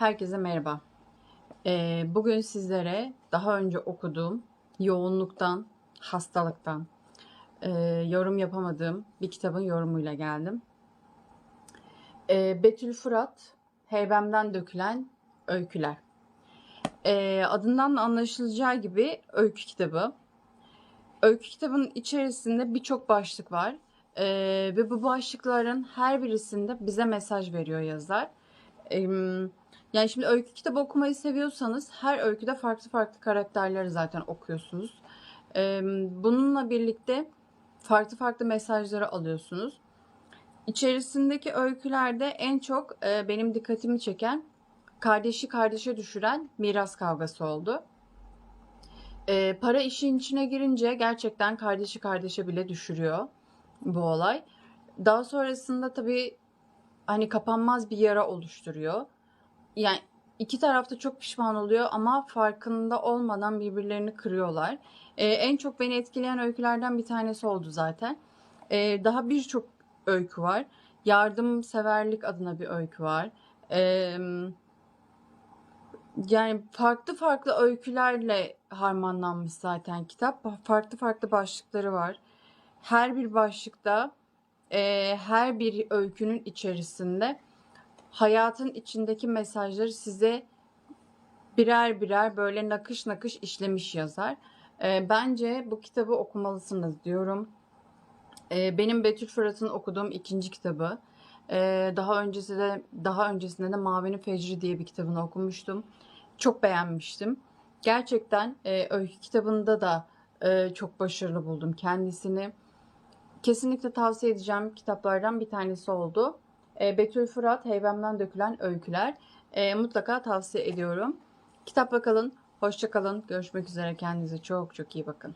Herkese merhaba. Ee, bugün sizlere daha önce okuduğum yoğunluktan, hastalıktan e, yorum yapamadığım bir kitabın yorumuyla geldim. Ee, Betül Fırat, Heybem'den Dökülen Öyküler. Ee, adından da anlaşılacağı gibi öykü kitabı. Öykü kitabının içerisinde birçok başlık var. Ee, ve bu başlıkların her birisinde bize mesaj veriyor yazar. Yani şimdi öykü kitabı okumayı seviyorsanız her öyküde farklı farklı karakterleri zaten okuyorsunuz. Bununla birlikte farklı farklı mesajları alıyorsunuz. İçerisindeki öykülerde en çok benim dikkatimi çeken kardeşi kardeşe düşüren miras kavgası oldu. Para işin içine girince gerçekten kardeşi kardeşe bile düşürüyor bu olay. Daha sonrasında tabii hani kapanmaz bir yara oluşturuyor. Yani iki tarafta çok pişman oluyor ama farkında olmadan birbirlerini kırıyorlar. Ee, en çok beni etkileyen öykülerden bir tanesi oldu zaten. Ee, daha birçok öykü var. Yardımseverlik adına bir öykü var. Ee, yani farklı farklı öykülerle harmanlanmış zaten kitap. Farklı farklı başlıkları var. Her bir başlıkta e, her bir öykünün içerisinde hayatın içindeki mesajları size birer birer böyle nakış nakış işlemiş yazar. E, bence bu kitabı okumalısınız diyorum. E, benim Betül Fırat'ın okuduğum ikinci kitabı. E, daha öncesinde daha öncesinde de Mavinin Fecri diye bir kitabını okumuştum. Çok beğenmiştim. Gerçekten e, öykü kitabında da e, çok başarılı buldum kendisini. Kesinlikle tavsiye edeceğim kitaplardan bir tanesi oldu. E, Betül Fırat, Heybem'den Dökülen Öyküler. E, mutlaka tavsiye ediyorum. Kitapla kalın, hoşça kalın. Görüşmek üzere. Kendinize çok çok iyi bakın.